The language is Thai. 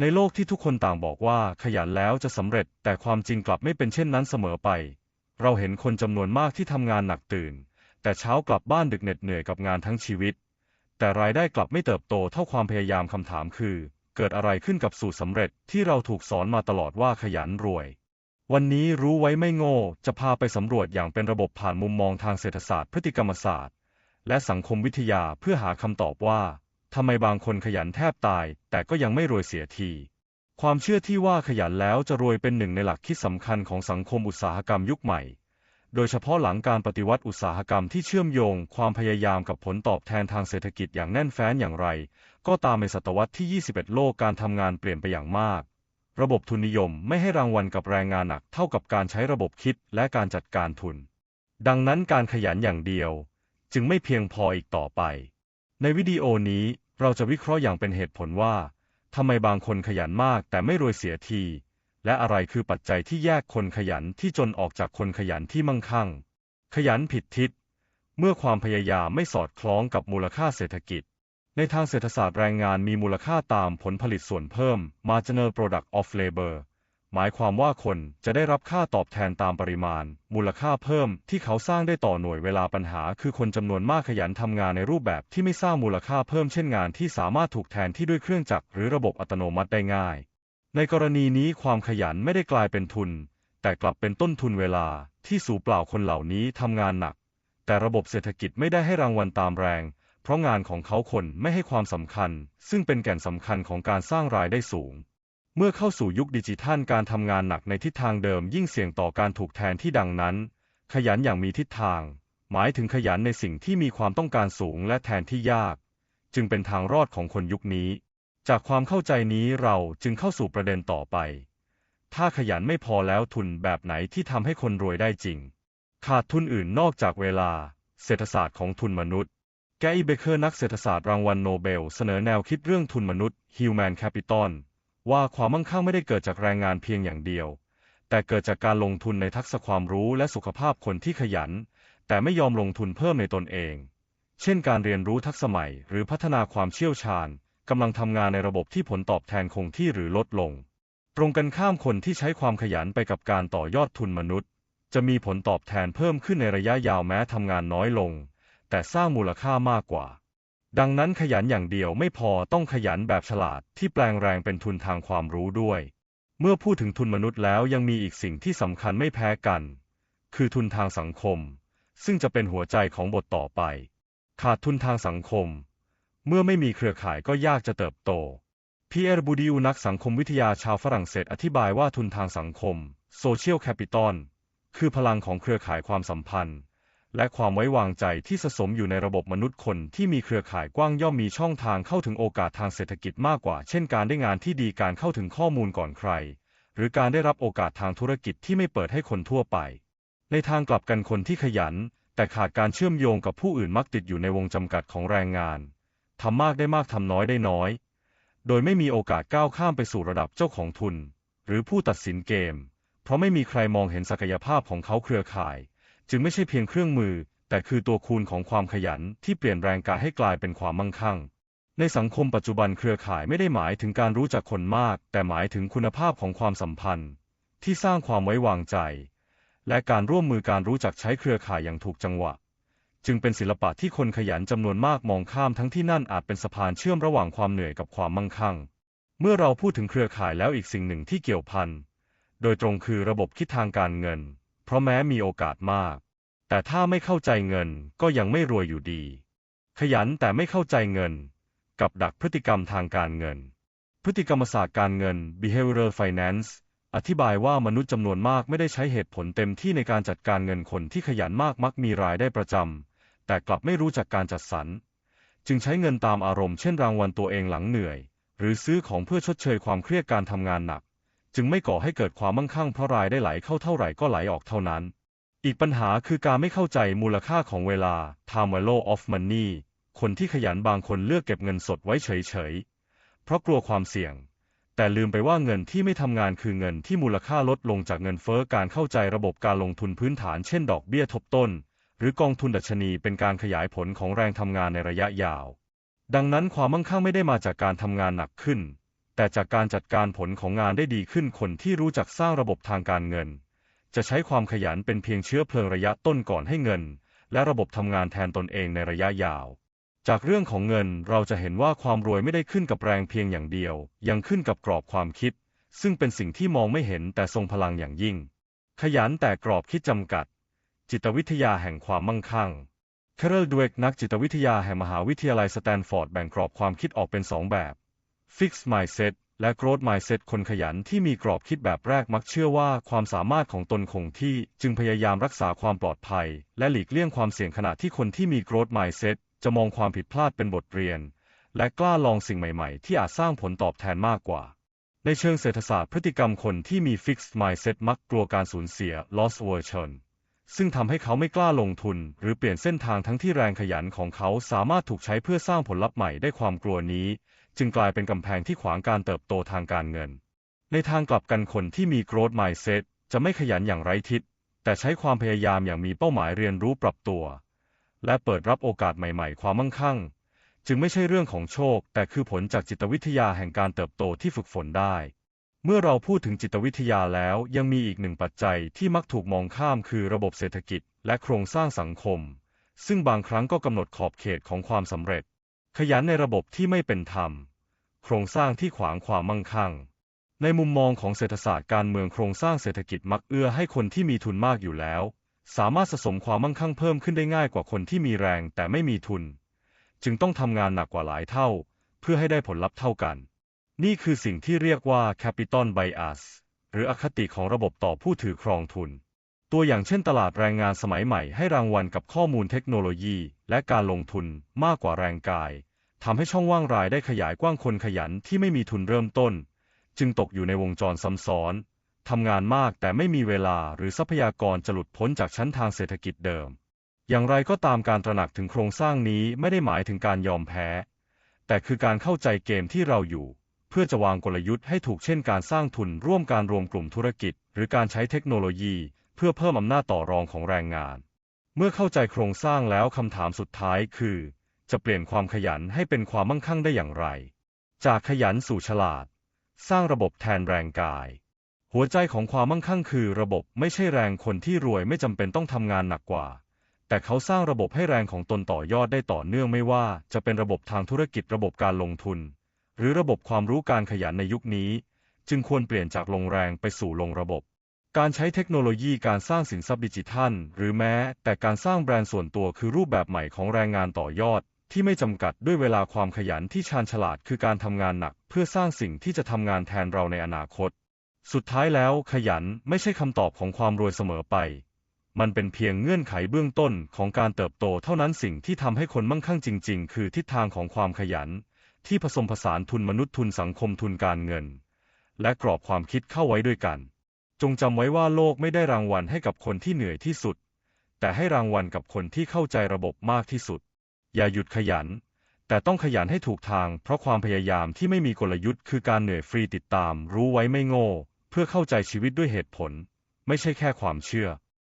ในโลกที่ทุกคนต่างบอกว่าขยันแล้วจะสำเร็จ แต่ความจริงกลับไม่เป็นเช่นนั้นเสมอไป เราเห็นคนจำนวนมากที่ทำงานหนักตื่น แต่เช้ากลับบ้านดึกเหน็ดเหนื่อยกับงานทั้งชีวิต แต่รายได้กลับไม่เติบโตเท่าความพยายามคำถามคือ เกิดอะไรขึ้นกับสูตรสำเร็จที่เราถูกสอนมาตลอดว่าขยันรวย วันนี้รู้ไว้ไม่โง่ จะพาไปสำรวจอย่างเป็นระบบผ่านมุมมองทางเศรษฐศาสตร์ พฤติกรรมศาสตร์ และสังคมวิทยาเพื่อหาคำตอบว่า ทำไมบางคนขยันแทบตาย แต่ก็ยังไม่รวยเสียที ความเชื่อที่ว่าขยันแล้วจะรวยเป็นหนึ่งในหลักคิดสำคัญของสังคมอุตสาหกรรมยุคใหม่ โดยเฉพาะหลังการปฏิวัติอุตสาหกรรมที่เชื่อมโยง ความพยายามกับผลตอบแทนทางเศรษฐกิจอย่างแน่นแฟ้นอย่างไร ก็ตามในศตวรรษที่ 21 โลกการทำงานเปลี่ยนไปอย่างมากระบบทุนนิยมไม่ให้รางวัลกับแรงงานหนักเท่ากับการใช้ระบบคิดและการจัดการทุน ดังนั้นการขยันอย่างเดียว จึงไม่เพียงพออีกต่อไป ในวิดีโอนี้เราจะวิเคราะห์อย่างเป็นเหตุผลว่าทำไมบางคนขยันมากแต่ไม่รวยเสียที และอะไรคือปัจจัยที่แยกคนขยันที่จนออกจากคนขยันที่มั่งคั่ง ขยันผิดทิศ เมื่อความพยายามไม่สอดคล้องกับมูลค่าเศรษฐกิจ ในทางเศรษฐศาสตร์แรงงานมีมูลค่าตามผลผลิตส่วนเพิ่ม marginal product of labor หมายความว่าคนจะได้รับค่าตอบแทนตามปริมาณ มูลค่าเพิ่มที่เขาสร้างได้ต่อหน่วยเวลาปัญหา คือคนจำนวนมากขยันทำงานในรูปแบบที่ไม่สร้างมูลค่าเพิ่มเช่นงานที่สามารถถูกแทนที่ด้วยเครื่องจักรหรือระบบอัตโนมัติได้ง่าย ในกรณีนี้ความขยันไม่ได้กลายเป็นทุน แต่กลับเป็นต้นทุนเวลาที่สูเปล่าคนเหล่านี้ทำงานหนัก แต่ระบบเศรษฐกิจไม่ได้ให้รางวัลตามแรง เพราะงานของเขาคนไม่ให้ความสำคัญ ซึ่งเป็นแก่นสำคัญของการสร้างรายได้สูง เมื่อเข้าสู่ยุคดิจิทัลการทำงานหนักในทิศทางเดิมยิ่งเสี่ยงต่อการถูกแทนที่ดังนั้น ขยันอย่างมีทิศทาง หมายถึงขยันในสิ่งที่มีความต้องการสูงและแทนที่ยาก จึงเป็นทางรอดของคนยุคนี้ จากความเข้าใจนี้เราจึงเข้าสู่ประเด็นต่อไป ถ้าขยันไม่พอแล้วทุนแบบไหนที่ทำให้คนรวยได้จริง ขาดทุนอื่นนอกจากเวลา เศรษฐศาสตร์ของทุนมนุษย์แกอีเบเคอร์นักเศรษฐศาสตร์รางวัลโนเบล เสนอแนวคิดเรื่องทุนมนุษย์ Human Capital ว่าความมั่งคั่งไม่ได้เกิดจากแรงงานเพียงอย่างเดียว แต่เกิดจากการลงทุนในทักษะความรู้และสุขภาพคนที่ขยัน แต่ไม่ยอมลงทุนเพิ่มในตนเอง เช่นการเรียนรู้ทักษะใหม่หรือพัฒนาความเชี่ยวชาญกำลังทำงานในระบบที่ผลตอบแทนคงที่หรือลดลง ตรงกันข้ามคนที่ใช้ความขยันไปกับการต่อยอดทุนมนุษย์ จะมีผลตอบแทนเพิ่มขึ้นในระยะยาวแม้ทำงานน้อยลง แต่สร้างมูลค่ามากกว่า ดังนั้นขยันอย่างเดียวไม่พอต้องขยันแบบฉลาดที่แปลงแรงเป็นทุนทางความรู้ด้วย เมื่อพูดถึงทุนมนุษย์แล้วยังมีอีกสิ่งที่สำคัญไม่แพ้กัน คือทุนทางสังคม ซึ่งจะเป็นหัวใจของบทต่อไป ขาดทุนทางสังคม เมื่อไม่มีเครือข่ายก็ยากจะเติบโตพีเอร์บูดิวนักสังคมวิทยาชาวฝรั่งเศสอธิบายว่าทุนทางสังคม Social Capital คือพลังของเครือข่ายความสัมพันธ์ และความไว้วางใจที่สะสมอยู่ในระบบมนุษย์คนที่มีเครือข่ายกว้างย่อมมีช่องทางเข้าถึงโอกาสทางเศรษฐกิจมากกว่า เช่นการได้งานที่ดีการเข้าถึงข้อมูลก่อนใคร หรือการได้รับโอกาสทางธุรกิจที่ไม่เปิดให้คนทั่วไป ในทางกลับกันคนที่ขยัน แต่ขาดการเชื่อมโยงกับผู้อื่นมักติดอยู่ในวงจำกัดของแรงงานทำมากได้มากทำน้อยได้น้อย โดยไม่มีโอกาสก้าวข้ามไปสู่ระดับเจ้าของทุน หรือผู้ตัดสินเกม เพราะไม่มีใครมองเห็นศักยภาพของเขาเครือข่าย จึงไม่ใช่เพียงเครื่องมือ แต่คือตัวคูณของความขยันที่เปลี่ยนแรงกายให้กลายเป็นความมั่งคั่ง ในสังคมปัจจุบันเครือข่ายไม่ได้หมายถึงการรู้จักคนมาก แต่หมายถึงคุณภาพของความสัมพันธ์ ที่สร้างความไว้วางใจ และการร่วมมือการรู้จักใช้เครือข่ายอย่างถูกจังหวะ จึงเป็นศิลปะที่คนขยันจำนวนมากมองข้ามทั้งที่นั่นอาจเป็นสะพานเชื่อมระหว่างความเหนื่อยกับความมั่งคั่ง เมื่อเราพูดถึงเครือข่ายแล้วอีกสิ่งหนึ่งที่เกี่ยวพันโดยตรงคือระบบคิดทางการเงิน เพราะแม้มีโอกาสมาก แต่ถ้าไม่เข้าใจเงินก็ยังไม่รวยอยู่ดี ขยันแต่ไม่เข้าใจเงิน กับดักพฤติกรรมทางการเงิน พฤติกรรมศาสตร์การเงิน behavioral finance อธิบายว่ามนุษย์จำนวนมากไม่ได้ใช้เหตุผลเต็มที่ในการจัดการเงินคนที่ขยันมากมักมีรายได้ประจำแต่กลับไม่รู้จักการจัดสรร จึงใช้เงินตามอารมณ์เช่นรางวัลตัวเองหลังเหนื่อย หรือซื้อของเพื่อชดเชยความเครียดการทำงานหนัก จึงไม่ก่อให้เกิดความมั่งคั่งเพราะรายได้ไหลเข้าเท่าไหร่ก็ไหลออกเท่านั้น อีกปัญหาคือการไม่เข้าใจมูลค่าของเวลา time value of money คนที่ขยันบางคนเลือกเก็บเงินสดไว้เฉยๆ เพราะกลัวความเสี่ยง แต่ลืมไปว่าเงินที่ไม่ทำงานคือเงินที่มูลค่าลดลงจากเงินเฟ้อการเข้าใจระบบการลงทุนพื้นฐานเช่นดอกเบี้ยทบต้น หรือกองทุนดัชนีเป็นการขยายผลของแรงทำงานในระยะยาว ดังนั้นความมั่งคั่งไม่ได้มาจากการทำงานหนักขึ้น แต่จากการจัดการผลของงานได้ดีขึ้นคนที่รู้จักสร้างระบบทางการเงิน จะใช้ความขยันเป็นเพียงเชื้อเพลิงระยะต้นก่อนให้เงิน และระบบทำงานแทนตนเองในระยะยาว จากเรื่องของเงินเราจะเห็นว่าความรวยไม่ได้ขึ้นกับแรงเพียงอย่างเดียว ยังขึ้นกับกรอบความคิด ซึ่งเป็นสิ่งที่มองไม่เห็นแต่ทรงพลังอย่างยิ่ง ขยันแต่กรอบคิดจำกัด จิตวิทยาแห่งความมั่งคั่งแคเรลดเวกนักจิตวิทยาแห่งมหาวิทยาลัยสแตนฟอร์ดแบ่งกรอบความคิดออกเป็นสองแบบ Fix Mindset และ Growth Mindset คนขยันที่มีกรอบคิดแบบแรกมักเชื่อว่าความสามารถของตนคงที่จึงพยายามรักษาความปลอดภัย และหลีกเลี่ยงความเสี่ยงขณะที่คนที่มี Growth Mindset จะมองความผิดพลาดเป็นบทเรียน และกล้าลองสิ่งใหม่ๆ ที่อาจสร้างผลตอบแทนมากกว่า ในเชิงเศรษฐศาสตร์พฤติกรรมคนที่มี Fixed Mindset มักกลัวการสูญเสีย Loss aversion ซึ่งทำให้เขาไม่กล้าลงทุน หรือเปลี่ยนเส้นทางทั้งที่แรงขยันของเขาสามารถถูกใช้เพื่อสร้างผลลัพธ์ใหม่ได้ความกลัวนี้ จึงกลายเป็นกำแพงที่ขวางการเติบโตทางการเงิน ในทางกลับกันคนที่มี growth mindset จะไม่ขยันอย่างไร้ทิศ แต่ใช้ความพยายามอย่างมีเป้าหมายเรียนรู้ปรับตัว และเปิดรับโอกาสใหม่ๆ ความมั่งคั่ง จึงไม่ใช่เรื่องของโชค แต่คือผลจากจิตวิทยาแห่งการเติบโตที่ฝึกฝนได้ เมื่อเราพูดถึงจิตวิทยาแล้วยังมีอีกหนึ่งปัจจัยที่มักถูกมองข้ามคือระบบเศรษฐกิจ และโครงสร้างสังคม ซึ่งบางครั้งก็กำหนดขอบเขตของความสำเร็จ ขยันในระบบที่ไม่เป็นธรรม โครงสร้างที่ขวางความมั่งคั่ง ในมุมมองของเศรษฐศาสตร์การเมืองโครงสร้างเศรษฐกิจมักเอื้อให้คนที่มีทุนมากอยู่แล้ว สามารถสะสมความมั่งคั่งเพิ่มขึ้นได้ง่ายกว่าคนที่มีแรงแต่ไม่มีทุน จึงต้องทำงานหนักกว่าหลายเท่า เพื่อให้ได้ผลลัพธ์เท่ากัน นี่คือสิ่งที่เรียกว่า capital bias หรืออคติของระบบต่อผู้ถือครองทุน ตัวอย่างเช่นตลาดแรงงานสมัยใหม่ให้รางวัลกับข้อมูลเทคโนโลยี และการลงทุนมากกว่าแรงกาย ทำให้ช่องว่างรายได้ขยายกว้างคนขยันที่ไม่มีทุนเริ่มต้น จึงตกอยู่ในวงจรซ้ำซ้อนทำงานมากแต่ไม่มีเวลาหรือทรัพยากรจะหลุดพ้นจากชั้นทางเศรษฐกิจเดิม อย่างไรก็ตามการตระหนักถึงโครงสร้างนี้ไม่ได้หมายถึงการยอมแพ้ แต่คือการเข้าใจเกมที่เราอยู่ เพื่อจะวางกลยุทธ์ให้ถูกเช่นการสร้างทุนร่วมการรวมกลุ่มธุรกิจ หรือการใช้เทคโนโลยี เพื่อเพิ่มอำนาจต่อรองของแรงงาน เมื่อเข้าใจโครงสร้างแล้วคำถามสุดท้ายคือ จะเปลี่ยนความขยันให้เป็นความมั่งคั่งได้อย่างไร จากขยันสู่ฉลาด สร้างระบบแทนแรงกาย หัวใจของความมั่งคั่งคือระบบไม่ใช่แรงคนที่รวยไม่จำเป็นต้องทำงานหนักกว่า แต่เขาสร้างระบบให้แรงของตนต่อยอดได้ต่อเนื่องไม่ว่าจะเป็นระบบทางธุรกิจระบบการลงทุน หรือระบบความรู้การขยันในยุคนี้ จึงควรเปลี่ยนจากลงแรงไปสู่ลงระบบการใช้เทคโนโลยีการสร้างสินทรัพย์ดิจิทัล หรือแม้แต่การสร้างแบรนด์ส่วนตัวคือรูปแบบใหม่ของแรงงานต่อยอด ที่ไม่จำกัดด้วยเวลาความขยันที่ชาญฉลาดคือการทำงานหนัก เพื่อสร้างสิ่งที่จะทำงานแทนเราในอนาคต สุดท้ายแล้วขยันไม่ใช่คำตอบของความรวยเสมอไป มันเป็นเพียงเงื่อนไขเบื้องต้นของการเติบโตเท่านั้นสิ่งที่ทำให้คนมั่งคั่งจริง ๆ คือทิศทางของความขยัน ที่ผสมผสานทุนมนุษย์ทุนสังคมทุนการเงิน และกรอบความคิดเข้าไว้ด้วยกัน จงจำไว้ว่าโลกไม่ได้รางวัลให้กับคนที่เหนื่อยที่สุด แต่ให้รางวัลกับคนที่เข้าใจระบบมากที่สุด อย่าหยุดขยัน แต่ต้องขยันให้ถูกทาง เพราะความพยายามที่ไม่มีกลยุทธ์คือการเหนื่อยฟรีติดตาม รู้ไว้ไม่โง่ เพื่อเข้าใจชีวิตด้วยเหตุผล ไม่ใช่แค่ความเชื่อ